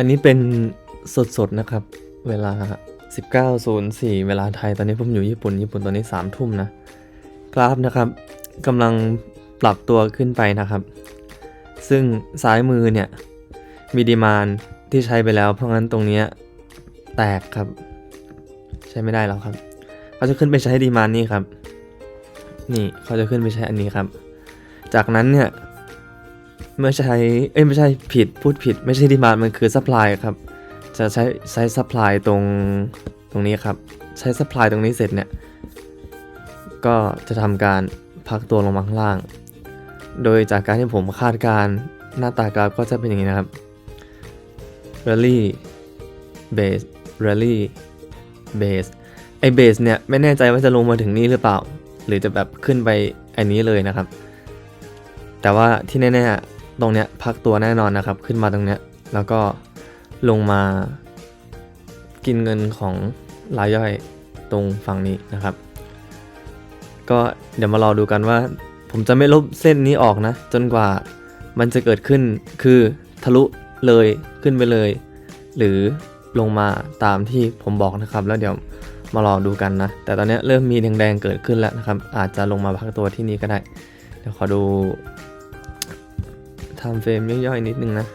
อันนี้เป็นสดๆนะครับ เวลา 19.04 เวลาไทย ตอนนี้ผมอยู่ญี่ปุ่น ญี่ปุ่นตอนนี้ 3 ทุ่มนะ กราฟนะครับกำลังปรับตัวขึ้นไปนะครับ ซึ่งซ้ายมือเนี่ย มีดีมานที่ใช้ไปแล้ว เพราะงั้นตรงนี้แตกครับ ใช้ไม่ได้แล้วครับ เขาจะขึ้นไปใช้ดีมานนี่ครับ นี่เขาจะขึ้นไปใช้อันนี้ครับ จากนั้นเนี่ย เมื่อใช้เอ้ยไม่ใช่ผิดพูดผิด ไม่ใช่ดีมานมันคือซัพพลายครับ จะใช้ใช้ซัพพลายตรงตรงนี้ครับ ใช้ซัพพลายตรงนี้เสร็จเนี่ย ก็จะทำการพักตัวลงมาข้างล่าง โดยจากการที่ผมคาดการณ์หน้าตากราฟก็จะเป็นอย่างนี้นะครับ rally base rally base ไอ base เนี่ยไม่แน่ใจว่าจะลงมาถึงนี่หรือเปล่า หรือจะแบบขึ้นไปอันนี้เลยนะครับ แต่ว่าที่แน่ๆ ตรงเนี้ยพักตัวแน่นอนนะครับ ขึ้นมาตรงเนี้ยแล้วก็ลงมากินเงินของรายย่อยตรงฝั่งนี้นะครับ ก็เดี๋ยวมารอดูกันว่า ผมจะไม่ลบเส้นนี้ออกนะ จนกว่ามันจะเกิดขึ้นคือทะลุเลยขึ้นไปเลย หรือลงมาตามที่ผมบอกนะครับ แล้วเดี๋ยวมารอดูกันนะ แต่ตอนนี้เริ่มมีแดงๆเกิดขึ้นแล้วนะครับ อาจจะลงมาพักตัวที่นี่ก็ได้ เดี๋ยวขอดู ทำเฟรมย่อยๆนิดนึงนะ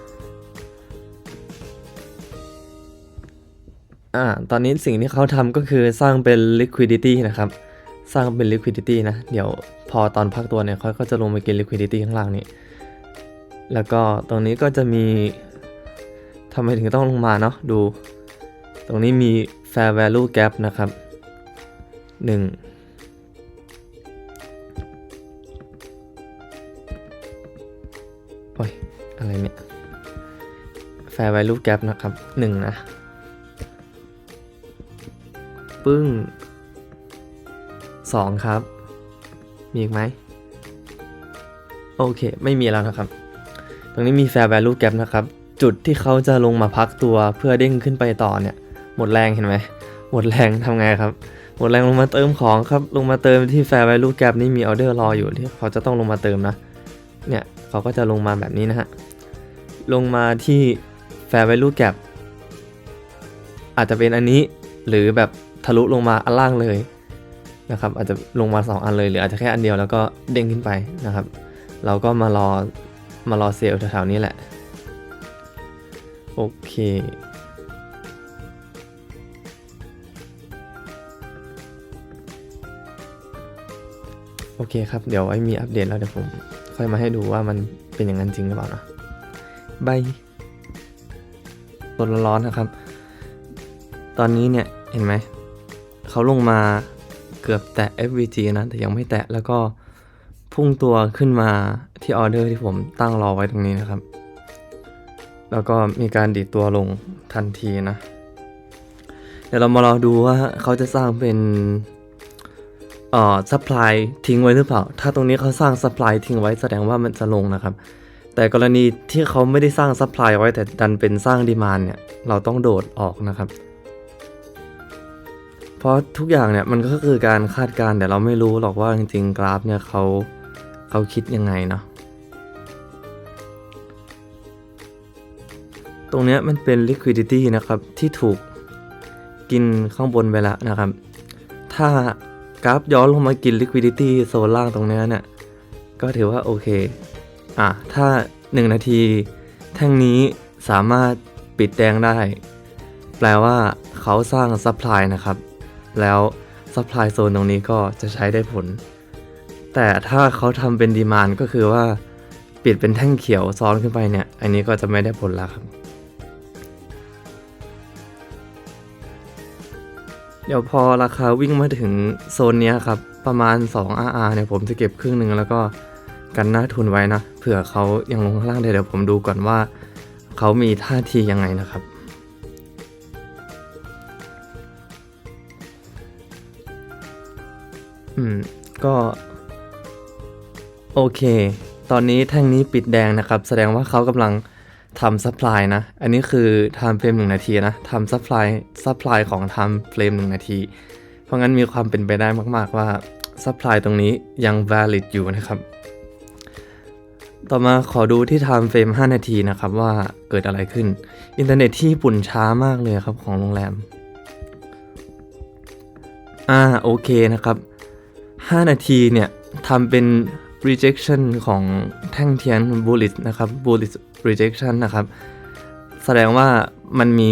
อ่า ตอนนี้สิ่งที่เขาทำก็คือสร้างเป็น liquidity นะครับ สร้างเป็น liquidity นะ เดี๋ยวพอตอนพักตัวเนี่ยเขาก็จะลงไปกิน liquidity ข้างล่างนี้ แล้วก็ตรงนี้ก็จะมีทำไมถึงต้องลงมาเนาะดู ตรงนี้มี fair value gap นะครับ 1 fair value gap นะครับ1นะ ปึ้ง2ครับ มีอีกไหม โอเค ไม่มีแล้วนะครับ ตรงนี้มี fair value gap นะครับ จุดที่เขาจะลงมาพักตัวเพื่อเด้งขึ้นไปต่อเนี่ย หมดแรงเห็นไหม หมดแรงทำไงครับ หมดแรงลงมาเติมของครับ ลงมาเติมที่ fair value gap นี่มีออเดอร์รออยู่ที่เขาจะต้องลงมาเติมนะ เนี่ยเขาก็จะลงมาแบบนี้นะฮะลงมาที่ fair value gap อาจจะเป็นอันนี้หรือแบบทะลุลงมาอันล่างเลยนะครับ อาจจะลงมา 2 อันเลย หรืออาจจะแค่อันเดียวแล้วก็เด้งขึ้นไปนะครับ เราก็มารอมารอเซลล์แถวๆนี้แหละ โอเค โอเคครับ เดี๋ยวไว้มีอัปเดตแล้วเดี๋ยวผม ค่อยมาให้ดูว่ามันเป็นอย่างนั้นจริงหรือเปล่านะบาย ตนร้อนๆนะครับ ตอนนี้เนี่ยเห็นไหมเขาลงมาเกือบแตะ FVG นะแต่ยังไม่แตะแล้วก็พุ่งตัวขึ้นมาที่ออเดอร์ที่ผมตั้งรอไว้ตรงนี้นะครับ แล้วก็มีการดีดตัวลงทันทีนะ เดี๋ยวเรามารอดูว่าเขาจะสร้างเป็นเอ่อซัพพลายทิ้งไว้หรือเปล่า ถ้าตรงนี้เขาสร้างซัพพลายทิ้งไว้แสดงว่ามันจะลงนะครับ แต่กรณีที่เขาไม่ได้สร้างซัพพลายไว้แต่ดันเป็นสร้างดีมานเนี่ยเราต้องโดดออกนะครับ เพราะทุกอย่างเนี่ยมันก็คือการคาดการณ์แต่เราไม่รู้หรอกว่าจริงๆกราฟเนี่ยเขาเขาคิดยังไงเนาะตรงเนี้ยมันเป็น liquidity นะครับ ที่ถูกกินข้างบนไปแล้วนะครับ ถ้ากราฟย้อนลงมากิน liquidity โซนล่างตรงเนี้ยเนี่ยก็ถือว่าโอเค อะถ้า 1 นาที แท่งนี้สามารถปิดแดงได้ แปลว่าเขาสร้างซัพพลายนะครับ แล้วซัพพลายโซนตรงนี้ก็จะใช้ได้ผล แต่ถ้าเขาทำเป็นดีมานก็คือว่า ปิดเป็นแท่งเขียวซ้อนขึ้นไปเนี่ย อันนี้ก็จะไม่ได้ผลแล้วครับ เดี๋ยวพอราคาวิ่งมาถึงโซนนี้ครับ ประมาณ 2 RR เนี่ยผมจะเก็บครึ่งหนึ่งแล้วก็ กันหน้าทุนไว้นะ เผื่อเขายังลงข้างล่างได้เดี๋ยวผมดูก่อนว่า เขามีท่าทียังไงนะครับ อืม ก็ โอเค ตอนนี้แท่งนี้ปิดแดงนะครับ แสดงว่าเขากำลังทำซัพพลายนะ อันนี้คือ time frame 1นาทีนะทำซัพพลายซัพพลายของ time frame 1นาที เพราะงั้นมีความเป็นไปได้มาก ๆ ว่าซัพพลายตรงนี้ยัง valid อยู่นะครับ ต่อมาขอดูที่ time frame 5 นาทีนะครับว่าเกิดอะไรขึ้น อินเทอร์เน็ตที่ญี่ปุ่นช้ามากเลยครับของโรงแรม อ่าโอเคนะครับ 5 นาทีเนี่ยทำเป็น rejection ของแท่งเทียน bullet นะครับ bullet rejection นะครับ แสดงว่ามันมี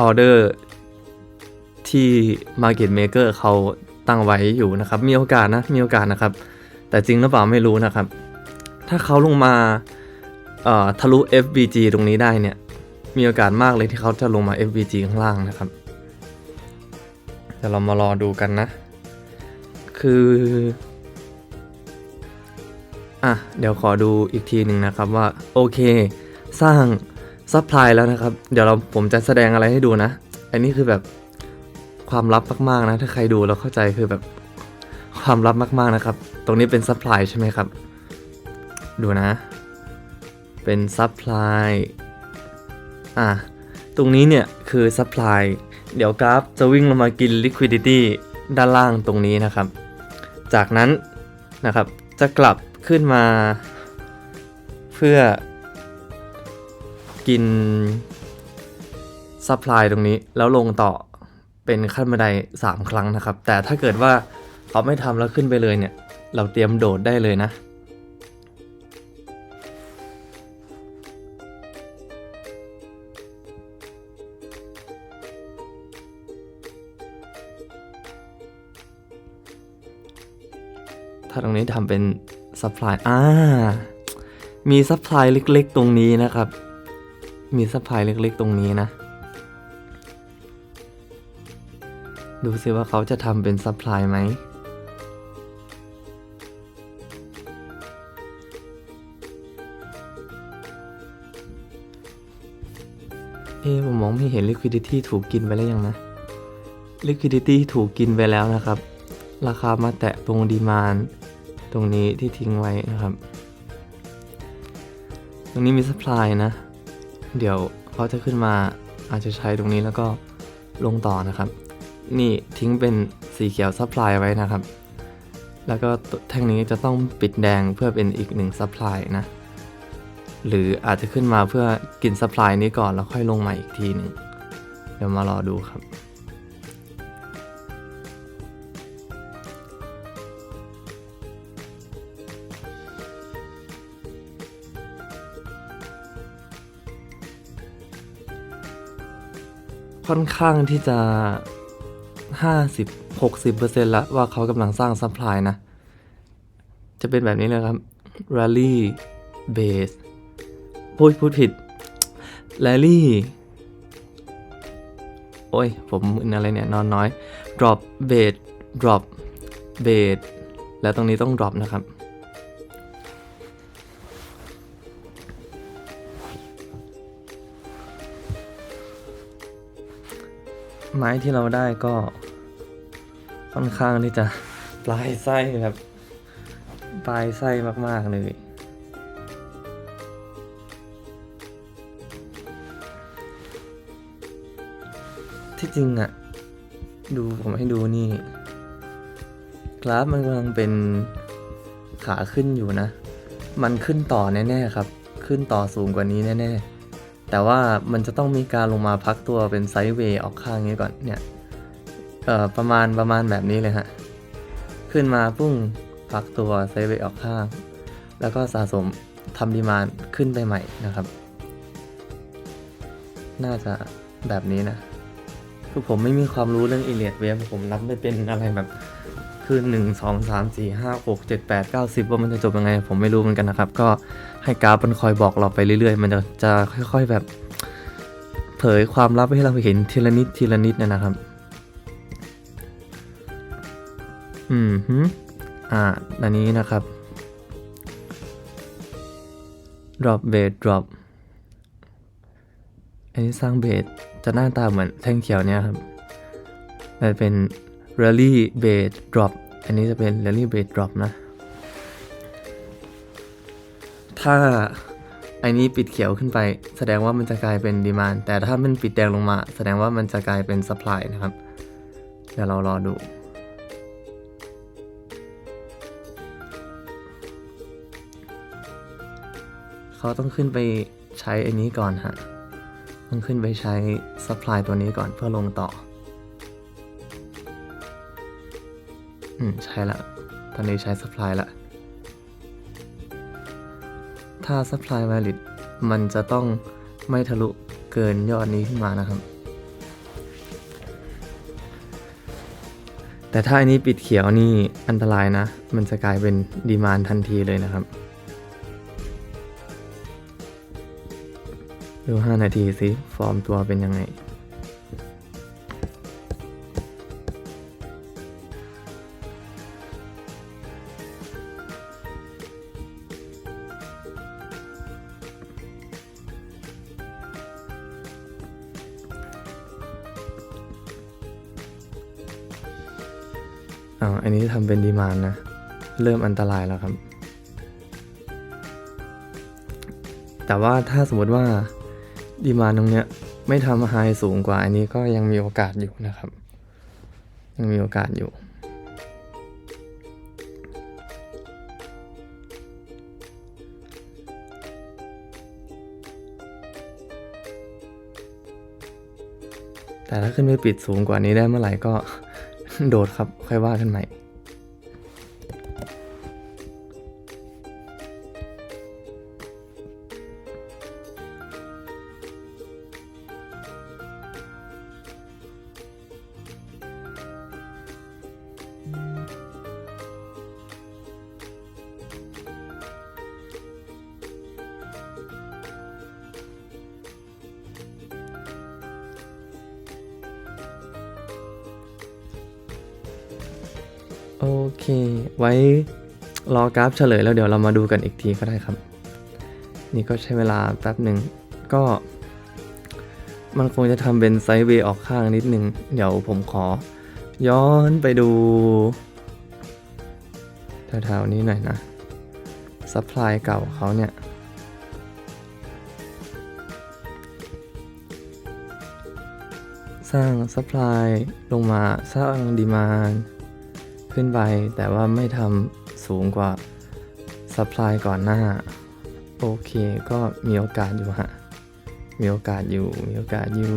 ออเดอร์ที่ market maker เขาตั้งไว้อยู่นะครับ มีโอกาสนะ มีโอกาสนะครับ แต่จริงหรือเปล่าไม่รู้นะครับ ถ้าเขาลงมาทะลุ FBG ตรงนี้ได้เนี่ย มีโอกาสมากเลยที่เขาจะลงมา FBG ข้างล่างนะครับเดี๋ยวเรามารอดูกันนะ คือ อะ เดี๋ยวขอดูอีกทีหนึ่งนะครับว่า โอเค สร้างซัพพลายแล้วนะครับ เดี๋ยวเราผมจะแสดงอะไรให้ดูนะ อันนี้คือแบบความลับมากๆนะ ถ้าใครดูแล้วเข้าใจคือแบบความลับมากๆนะครับ ตรงนี้เป็นซัพพลายใช่ไหมครับ ดูนะ เป็นซัพพลายอะ ตรงนี้เนี่ยคือซัพพลายเดี๋ยวกราฟจะวิ่งลงมากิน liquidity ด้านล่างตรงนี้นะครับ จากนั้นนะครับจะกลับขึ้นมา เพื่อกินซัพพลายตรงนี้แล้วลงต่อเป็นขั้นบันได 3 ครั้งนะครับ แต่ถ้าเกิดว่าเขาไม่ทำแล้วขึ้นไปเลยเนี่ย เราเตรียมโดดได้เลยนะ ถ้าตรงนี้ทำเป็นซัพพลายอ่า มีซัพพลายเล็กๆ ตรงนี้นะครับ มีซัพพลายเล็กๆ ตรงนี้นะ ดูซิว่าเขาจะทำเป็นซัพพลายไหมเอ๊ผมมองไม่เห็น liquidity ถูกกินไปแล้วยังนะ liquidity ถูกกินไปแล้วนะครับ ราคามาแตะตรงดีมานต รงนี้ที่ทิ้งไว้นะครับ ตรงนี้มี supply นะ เดี๋ยวเขาจะขึ้นมาอาจจะใช้ตรงนี้แล้วก็ลงต่อนะครับ นี่ทิ้งเป็นสีเขียว supply ไว้นะครับ แล้วก็แท่งนี้จะต้องปิดแดงเพื่อเป็นอีกหนึ่ง supply นะ หรืออาจจะขึ้นมาเพื่อกิน supply นี้ก่อนแล้วค่อยลงมาอีกทีหนึ่งเดี๋ยวมารอดูครับ ค่อนข้างที่จะ 50 60%ล้วว่าเขากำลังสร้างซัพพลายนะ จะเป็นแบบนี้เลยครับ Rally Base พูดพูดผิด Rally โอ้ย ผมมึนอะไรเนี่ย นอนน้อย Drop Base Drop Base แล้วตรงนี้ต้อง Drop นะครับ ไม้ที่เราได้ก็ค่อนข้างที่จะปลายไส้แบบปลายไส้มาก ๆ เลย ที่จริงอะดูผมให้ดูนี่ กราฟมันกำลังเป็นขาขึ้นอยู่นะ มันขึ้นต่อแน่ ๆ ครับ ขึ้นต่อสูงกว่านี้แน่ ๆ แต่ว่ามันจะต้องมีการลงมาพักตัวเป็นไซด์เวย์ออกข้างนี้ก่อนเนี่ยเอ่อประมาณประมาณแบบนี้เลยฮะ ขึ้นมาปุ้งพักตัวไซด์เวย์ออกข้าง แล้วก็สะสมทำดีมานขึ้นไปใหม่นะครับ น่าจะแบบนี้นะคือผมไม่มีความรู้เรื่องอิเลียดเวฟผมนับไม่เป็นอะไรแบบ คือหนึ่งสองสามสี่ห้าหกเจ็ดแปดเก้าสิบว่ามันจะจบยังไง ผมไม่รู้เหมือนกันนะครับ ก็ให้กราฟมันคอยบอกเราไปเรื่อยๆ มันจะจะค่อยๆแบบ เผยความลับให้เราเห็นทีละนิดทีละนิดนะนะครับ อืมฮึอ่าอันนี้นะครับ drop base drop อันนี้สร้างเบสจะหน้าตาเหมือนแท่งเขียวเนี่ยครับแต่เป็น rally base drop อันนี้จะเป็น rally base drop นะ ถ้าอันนี้ปิดเขียวขึ้นไป แสดงว่ามันจะกลายเป็นดีมานแต่ถ้ามันปิดแดงลงมา แสดงว่ามันจะกลายเป็น supply นะครับ เดี๋ยวเรารอดูเขาต้องขึ้นไปใช้อันนี้ก่อนฮะ ต้องขึ้นไปใช้ supply ตัวนี้ก่อนเพื่อลงต่อ อืม ใช่ละ ตอนนี้ใช้ supply ละ ถ้า supply valid มันจะต้องไม่ทะลุเกินยอดนี้ขึ้นมานะครับ แต่ถ้าอันนี้ปิดเขียวนี่อันตรายนะ มันจะกลายเป็นดีมานทันทีเลยนะครับดู5นาทีสิ ฟอร์มตัวเป็นยังไง เป็นดีมานนะ เริ่มอันตรายแล้วครับ แต่ว่าถ้าสมมติว่าดีมานตรงเนี้ยไม่ทำไฮสูงกว่าอันนี้ก็ยังมีโอกาสอยู่นะครับ ยังมีโอกาสอยู่แต่ถ้าขึ้นไปปิดสูงกว่านี้ได้เมื่อไหร่ก็โดดครับ ค่อยว่ากันใหม่ กราฟเฉลยแล้วเดี๋ยวเรามาดูกันอีกทีก็ได้ครับ นี่ก็ใช้เวลาแป๊บหนึ่งก็ มันคงจะทำเป็นไซด์เวย์ออกข้างนิดนึง เดี๋ยวผมขอ ย้อนไปดูแถวๆนี้หน่อยนะซัพพลายเก่าเขาเนี่ยสร้างซัพพลายลงมาสร้างดีมานขึ้นไป แต่ว่าไม่ทำสูงกว่า supply ก่อนหน้า โอเคก็มีโอกาสอยู่ฮะ มีโอกาสอยู่ มีโอกาสอยู่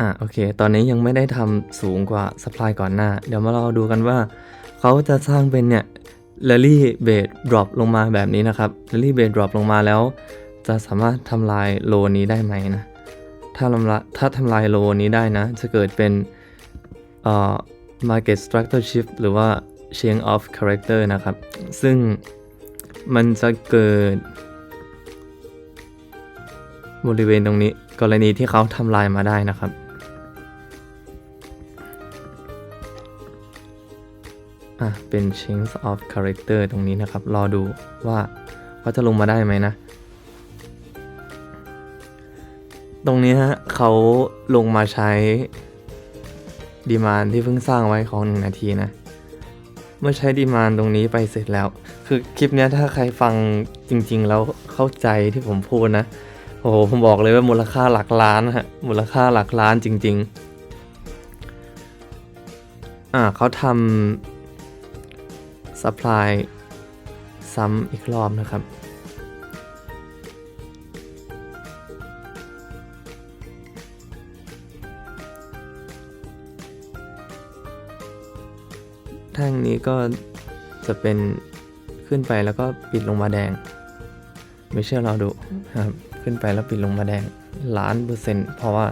อะโอเค ตอนนี้ยังไม่ได้ทำสูงกว่า supply ก่อนหน้า เดี๋ยวมารอดูกันว่า เขาจะสร้างเป็นเนี่ย rally base drop ลงมาแบบนี้นะครับ rally base drop ลงมาแล้ว จะสามารถทำลายโลนี้ได้ไหมนะ ถ้าทำลายถ้าทำลายโลนี้ได้นะ จะเกิดเป็นเอ่อ market structure shift หรือว่า change of character นะครับ ซึ่งมันจะเกิด บริเวณตรงนี้กรณีที่เขาทำลายมาได้นะครับอะเป็น change of character ตรงนี้นะครับ รอดูว่าเขาจะลงมาได้ไหมนะ ตรงนี้ฮะเขาลงมาใช้ดีมานที่เพิ่งสร้างไว้ของหนึ่งนาทีนะ เมื่อใช้ดีมานตรงนี้ไปเสร็จแล้ว คือคลิปนี้ถ้าใครฟังจริง ๆ แล้วเข้าใจที่ผมพูดนะ โอ้โห ผมบอกเลยว่ามูลค่าหลักล้านฮะ มูลค่าหลักล้านจริง ๆ อ่าเขาทำ supply ซ้ำอีกรอบนะครับ ท่งนี้ก็จะเป็นขึ้นไปแล้วก็ปิดลงมาแดง ไม่เชื่อเราดูครับขึ้นไปแล้วปิดลงมาแดงล้านเปอร์เซ็นต์เพราะว่า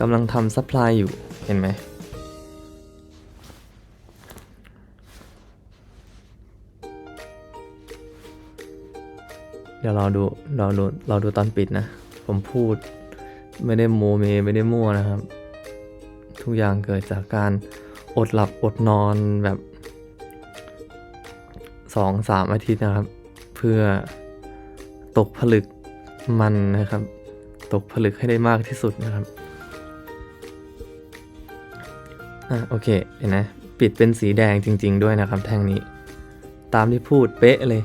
กำลังทำซัพพลายอยู่เห็นไหมเดี๋ยวเราดูเราดูเราดูตอนปิดนะ ผมพูดไม่ได้โมเม ไม่ได้มั่วนะครับ ทุกอย่างเกิดจากการ อดหลับอดนอนแบบสองสามอาทิตย์นะครับ เพื่อตกผลึกมันนะครับ ตกผลึกให้ได้มากที่สุดนะครับอะโอเคเห็นไหมปิดเป็นสีแดงจริง ๆ ด้วยนะครับ แท่งนี้ ตามที่พูดเป๊ะเลย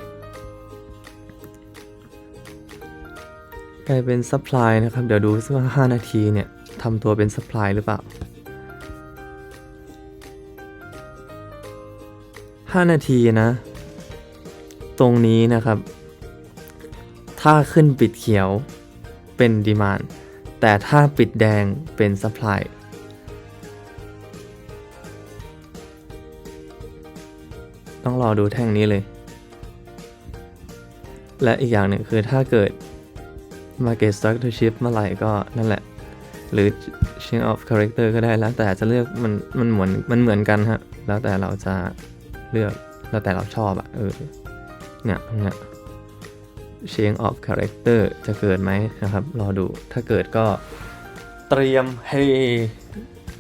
กลายเป็นซัพพลายนะครับ เดี๋ยวดูซิว่า 5 นาทีเนี่ยทำตัวเป็นซัพพลายหรือเปล่า 5 นาทีนะ ตรงนี้นะครับ ถ้าขึ้นปิดเขียวเป็นดีมานแต่ถ้าปิดแดงเป็นซัพพลายต้องรอดูแท่งนี้เลย และอีกอย่างหนึ่งคือถ้าเกิด Market Structure Shift เมื่อไหร่ก็นั่นแหละ หรือ Change of Character ก็ได้แล้วแต่จะเลือกมันมันเหมือนมันเหมือนกันฮะ แล้วแต่เราจะ เลือกแล้วแต่เราชอบอะเออเนี่ยเนี่ย Change of Character จะเกิดไหมนะครับ รอดูถ้าเกิดก็เตรียมให้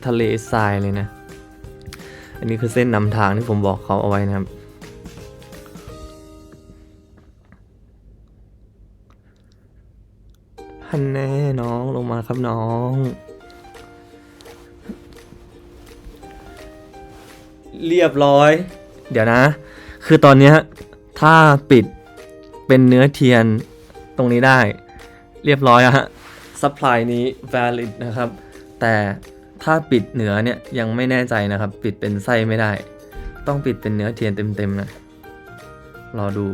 ทะเลทรายเลยนะ อันนี้คือเส้นนำทางที่ผมบอกเขาเอาไว้นะครับ ฮันแน่น้องลงมาครับน้อง เรียบร้อย เดี๋ยวนะ คือตอนนี้ถ้าปิดเป็นเนื้อเทียนตรงนี้ได้ เรียบร้อยอะฮะซัพพลายนี้ valid นะครับ แต่ถ้าปิดเหนือเนี่ยยังไม่แน่ใจนะครับ ปิดเป็นไส้ไม่ได้ ต้องปิดเป็นเนื้อเทียนเต็มๆนะรอดู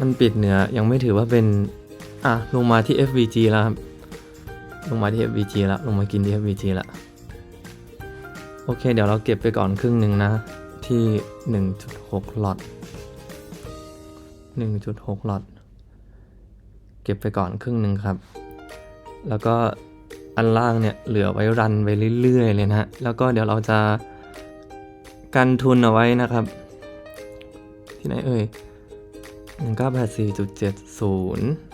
มันปิดเหนือยังไม่ถือว่าเป็น อะ ลงมาที่ FVG แล้วครับ ลงมาที่ FVG แล้วลงมากินที่ FVG แล้วโอเค เดี๋ยวเราเก็บไปก่อนครึ่งหนึ่งนะ ที่ 1.6 หลอด 1.6 หลอด เก็บไปก่อนครึ่งหนึ่งครับ แล้วก็อันล่างเนี่ยเหลือไว้รันไปเรื่อยๆ เลยนะ แล้วก็เดี๋ยวเราจะกันทุนเอาไว้นะครับ ที่ไหนเอ่ย แล้วก็ 84.70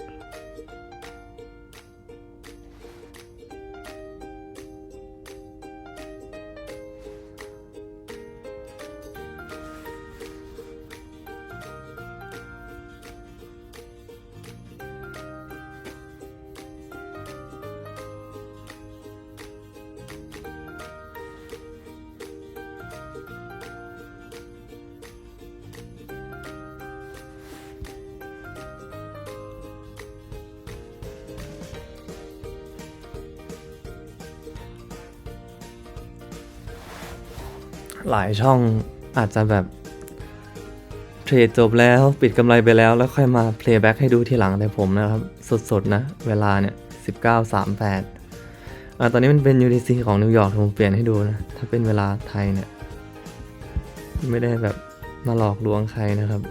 หลายช่องอาจจะแบบเทรดจบแล้วปิดกำไรไปแล้วแล้วค่อยมา playback ให้ดูทีหลังแต่ผมนะครับ สดๆ นะ เวลาเนี่ย19.38อ่าตอนนี้มันเป็น UTC ของนิวยอร์กผมเปลี่ยนให้ดูนะ ถ้าเป็นเวลาไทยเนี่ย ไม่ได้แบบมาหลอกลวงใครนะครับ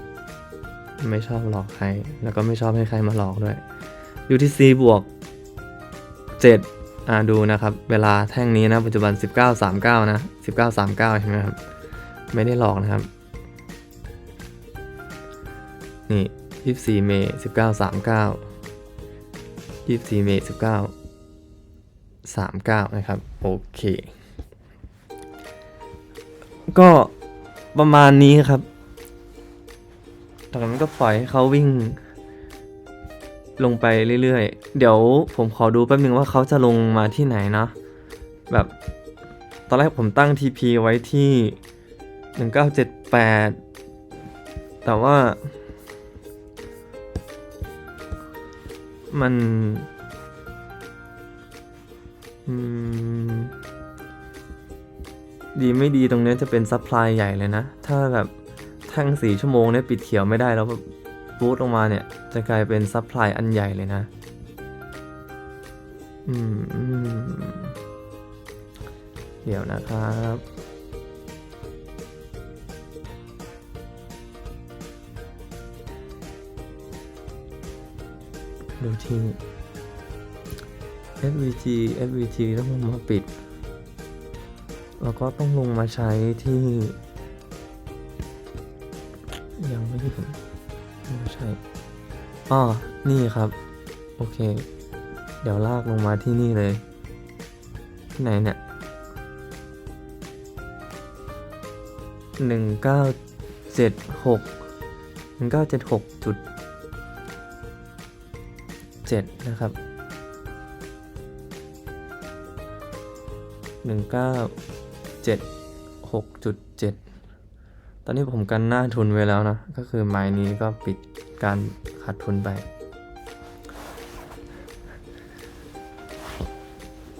ไม่ชอบหลอกใคร แล้วก็ไม่ชอบให้ใครมาหลอกด้วย UTC บวก 7 อ่าดูนะครับ เวลาแท่งนี้นะปัจจุบัน 19.39 นะ 19.39 ใช่ไหมครับ ไม่ได้หลอกนะครับ นี่ 24 เมษ19 39 24 เมษ19 39 นะครับ โอเค ก็ประมาณนี้ครับจากนั้นก็ปล่อยให้เขาวิ่ง ลงไปเรื่อยๆ เดี๋ยวผมขอดูแป๊บนึงว่าเขาจะลงมาที่ไหนนะ แบบตอนแรกผมตั้ง TP ไว้ที่ 1978 แต่ว่ามันดีไม่ดีตรงนี้จะเป็นซัพพลายใหญ่เลยนะ ถ้าแบบแท่งสี่ชั่วโมงเนี่ยปิดเขียวไม่ได้แล้วแบบบูตลงมาเนี่ย จะกลายเป็นซัพพลายอันใหญ่เลยนะ อืมเดี๋ยวนะครับดูที่ FVG FVG ต้องมาปิด แล้วก็ต้องลงมาใช้ที่ ยังไม่เห็ นไม่ใช่อ๋อนี่ครับ โอเค เดี๋ยวลากลงมาที่นี่เลย ที่ไหนเนี่ยหนึ่งเก้าเจ็ดหกหนึ่งเก้าเจ็ดหกจุดเจ็ดนะครับหนึ่งเก้าเจ็ดหกจุดเจ็ดตอนนี้ผมกันหน้าทุนไว้แล้วนะ ก็คือไม้นี้ก็ปิด การขาดทุนไป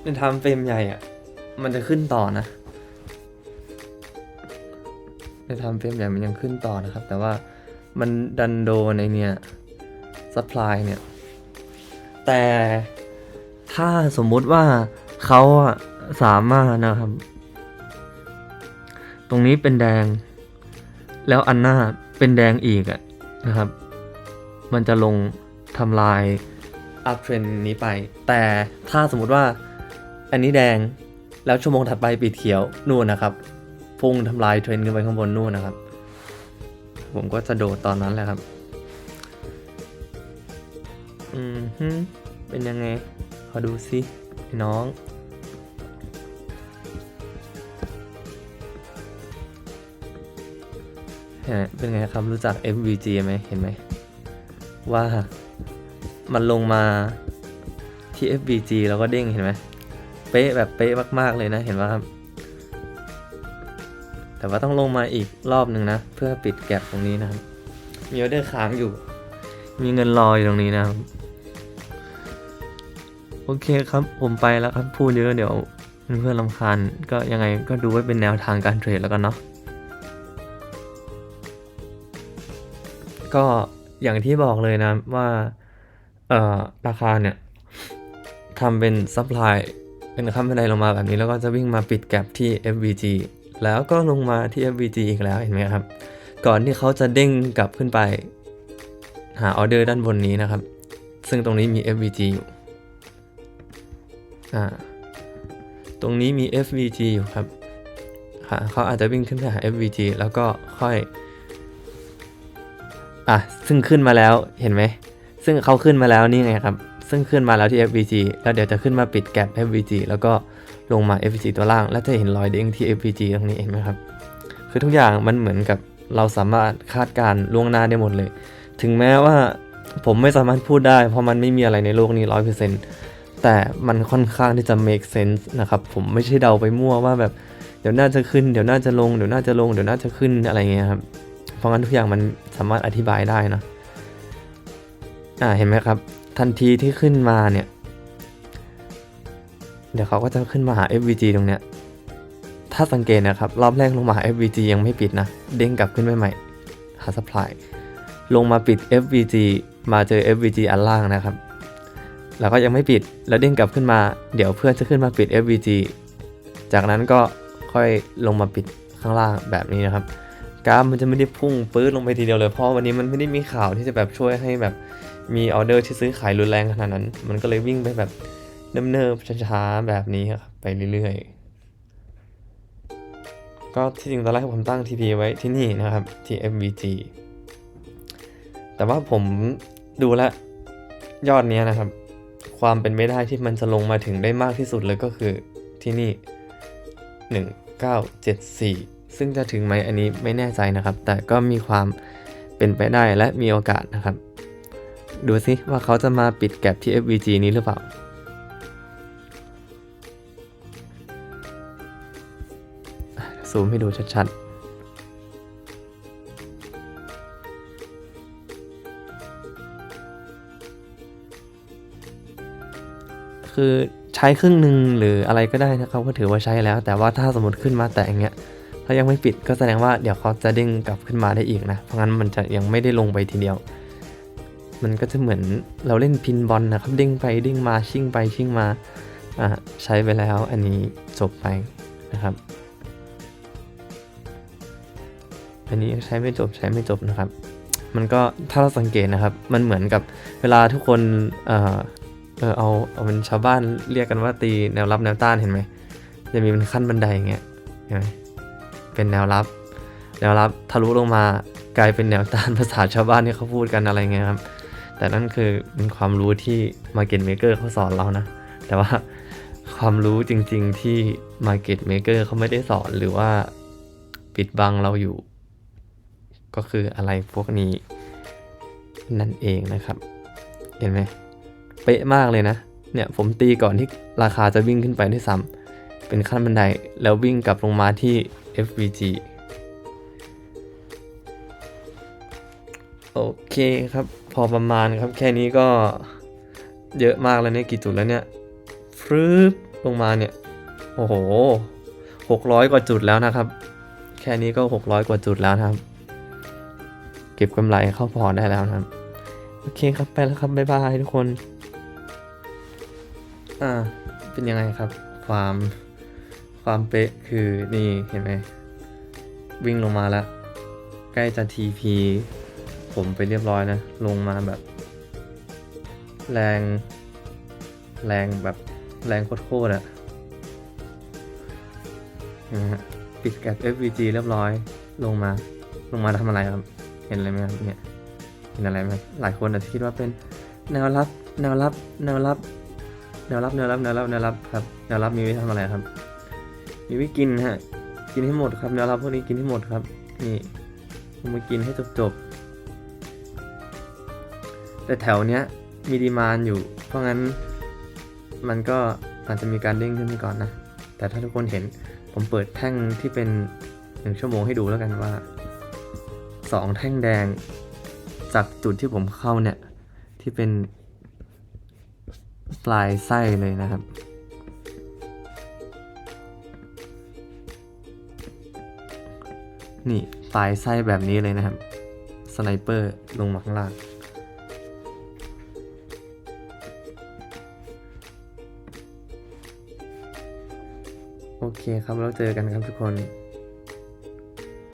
ในทำเฟรมใหญ่อะมันจะขึ้นต่อนะในทำเฟรมใหญ่มันยังขึ้นต่อนะครับ แต่ว่ามันดันโดในเนี่ยสป라이เนี่ย แต่ถ้าสมมุติว่าเขาอะสามารถนะครับ ตรงนี้เป็นแดง แล้วอันหน้าเป็นแดงอีกอะนะครับ มันจะลงทำลาย อัพเทรนนี้ไป แต่ถ้าสมมุติว่าอันนี้แดงแล้วชั่วโมงถัดไปปิดเขียวนู่นนะครับ พุ่งทำลายเทรนขึ้นไปข้างบนนู่นนะครับ ผมก็จะโดดตอนนั้นแหละครับ อืมฮึเป็นยังไงขอดูสิน้องเห็นไหมเป็นไงครับรู้จัก FVG ไหมเห็นไหม ว่ามันลงมาที่ FVG แล้วก็เด้งเห็นไหมเป๊ะแบบเป๊ะมาก ๆ เลยนะเห็นว่าครับแต่ว่าต้องลงมาอีกรอบหนึ่งนะ เพื่อปิดแก็บตรงนี้นะครับ มีออเดอร์ค้างอยู่ มีเงินรออยู่ตรงนี้นะครับ โอเคครับผมไปแล้วครับพูดเยอะเดี๋ยวเพื่อนๆลำคาญก็ยังไงก็ดูไว้เป็นแนวทางการเทรดแล้วกันเนาะก็ อย่างที่บอกเลยนะว่าเอ่อราคาเนี่ยทำเป็นซัพพลายเป็นขั้นบันไดลงมาแบบนี้แล้วก็จะวิ่งมาปิดแก็บที่ FVG แล้วก็ลงมาที่ FVG อีกแล้วเห็นไหมครับ ก่อนที่เขาจะเด้งกลับขึ้นไป หาออเดอร์ด้านบนนี้นะครับ ซึ่งตรงนี้มี FVG อยู่อ่าตรงนี้มี FVG อยู่ครับเขาอาจจะวิ่งขึ้นไปหา FVG แล้วก็ค่อย อะซึ่งขึ้นมาแล้วเห็นไหม ซึ่งเขาขึ้นมาแล้วนี่ไงครับ ซึ่งขึ้นมาแล้วที่ FVG แล้วเดี๋ยวจะขึ้นมาปิดแก็บ FVG แล้วก็ลงมา FVG ตัวล่าง แล้วจะเห็นรอยเด้งที่ FVG ตรงนี้เห็นไหมครับ คือทุกอย่างมันเหมือนกับเราสามารถคาดการล่วงหน้าได้หมดเลย ถึงแม้ว่าผมไม่สามารถพูดได้ เพราะมันไม่มีอะไรในโลกนี้ร้อยเปอร์เซ็นต์แต่มันค่อนข้างที่จะ make sense นะครับ ผมไม่ใช่เดาไปมั่วว่าแบบ เดี๋ยวน่าจะขึ้น เดี๋ยวน่าจะลง เดี๋ยวน่าจะลง เดี๋ยวน่าจะขึ้นอะไรเงี้ยครับ ราะงั้นทุกอย่างมันสามารถอธิบายได้นะอ่าเห็นไหมครับ ทันทีที่ขึ้นมาเนี่ย เดี๋ยวเขาก็จะขึ้นมาหา FVG ตรงเนี้ย ถ้าสังเกตนะครับ รอบแรกลงมาหา FVG ยังไม่ปิดนะ เด้งกลับขึ้นไปใหม่ หา supply ลงมาปิด FVG มาเจอ FVG อันล่างนะครับ แล้วก็ยังไม่ปิด แล้วเด้งกลับขึ้นมา เดี๋ยวเพื่อนจะขึ้นมาปิด FVG จากนั้นก็ค่อยลงมาปิดข้างล่างแบบนี้นะครับ กราฟมันจะไม่ได้พุ่งปื๊ดลงไปทีเดียวเลย เพราะวันนี้มันไม่ได้มีข่าวที่จะแบบช่วยให้แบบมีออเดอร์ที่ซื้อขายรุนแรงขนาดนั้น มันก็เลยวิ่งไปแบบเนิบๆช้าๆแบบนี้ครับไปเรื่อยๆ ก็ที่จริงตอนแรกผมตั้ง TP ไว้ที่นี่นะครับ ที่ FVG แต่ว่าผมดูแลยอดนี้นะครับ ความเป็นไม่ได้ที่มันจะลงมาถึงได้มากที่สุดเลยก็คือที่นี่ 1974 ซึ่งจะถึงไหมอันนี้ไม่แน่ใจนะครับ แต่ก็มีความเป็นไปได้และมีโอกาสนะครับ ดูซิว่าเขาจะมาปิดแก็บที่ FVG นี้หรือเปล่าซูมให้ดูชัดๆ คือใช้ครึ่งหนึ่งหรืออะไรก็ได้นะครับ ก็ถือว่าใช้แล้ว แต่ว่าถ้าสมมติขึ้นมาแต่อย่างเงี้ย ถ้ายังไม่ปิดก็แสดงว่าเดี๋ยวเขาจะเด้งกลับขึ้นมาได้อีกนะ เพราะงั้นมันจะยังไม่ได้ลงไปทีเดียว มันก็จะเหมือนเราเล่นพินบอลนะครับเด้งไปเด้งมาชิ่งไปชิ่งมาอ่าใช้ไปแล้วอันนี้จบไปนะครับ อันนี้ใช้ไม่จบใช้ไม่จบนะครับ มันก็ถ้าเราสังเกตนะครับ มันเหมือนกับเวลาทุกคนเอ่อเออเอาเอาเป็นชาวบ้านเรียกกันว่าตีแนวรับแนวต้านเห็นไหมจะมีเป็นขั้นบันไดอย่างเงี้ยเห็นไหม เป็นแนวรับ แนวรับทะลุลงมากลายเป็นแนวต้านภาษาชาวบ้านที่เขาพูดกันอะไรเงี้ยครับ แต่นั่นคือเป็นความรู้ที่ Market Maker เขาสอนเรานะ แต่ว่าความรู้จริง ๆที่ Market Maker เขาไม่ได้สอนหรือว่าปิดบังเราอยู่ ก็คืออะไรพวกนี้นั่นเองนะครับ เห็นไหมเป๊ะมากเลยนะ เนี่ยผมตีก่อนที่ราคาจะวิ่งขึ้นไปด้วยซ้ำเป็นขั้นบันไดแล้ววิ่งกลับลงมาที่ FVG โอเคครับ พอประมาณครับ แค่นี้ก็เยอะมากแล้วเนี่ย กี่จุดแล้วเนี่ยฟรึบลงมาเนี่ย โอ้โหหกร้อยกว่าจุดแล้วนะครับ แค่นี้ก็หกร้อยกว่าจุดแล้วนะครับ เก็บกำไรเข้าพอได้แล้วนะครับ โอเคครับไปแล้วครับ บ๊ายบายทุกคน อ่า เป็นยังไงครับ ความ ความเป๊ะคือนี่เห็นไหม วิ่งลงมาแล้ว ใกล้จะ TP ผมไปเรียบร้อยนะ ลงมาแบบ แรง แรงแบบแรงโคตรๆอะนะฮะปิดกับ FVG เรียบร้อย ลงมา ลงมาทำอะไรครับ เห็นอะไรไหมครับเนี่ย เห็นอะไรไหมหลายคนอาจจะคิดว่าเป็นแนวรับ แนวรับ แนวรับ แนวรับ แนวรับ แนวรับ แนวรับครับ แนวรับมีไว้ทำอะไรครับ มีไว้กินฮะ กินให้หมดครับแนวรับพวกนี้กินให้หมดครับ นี่ผมมากินให้จบๆ แต่แถวเนี้ยมีดีมานอยู่ เพราะงั้น มันก็อาจจะมีการเด้งขึ้นไปก่อนนะ แต่ถ้าทุกคนเห็นผมเปิดแท่งที่เป็นหนึ่งชั่วโมงให้ดูแล้วกันว่าสองแท่งแดง จากจุดที่ผมเข้าเนี่ย ที่เป็นปลายไส้เลยนะครับ นี่ปลายไส้แบบนี้เลยนะครับ สไนเปอร์ลงมาข้างล่าง โอเคครับแล้วเจอกันครับทุกคน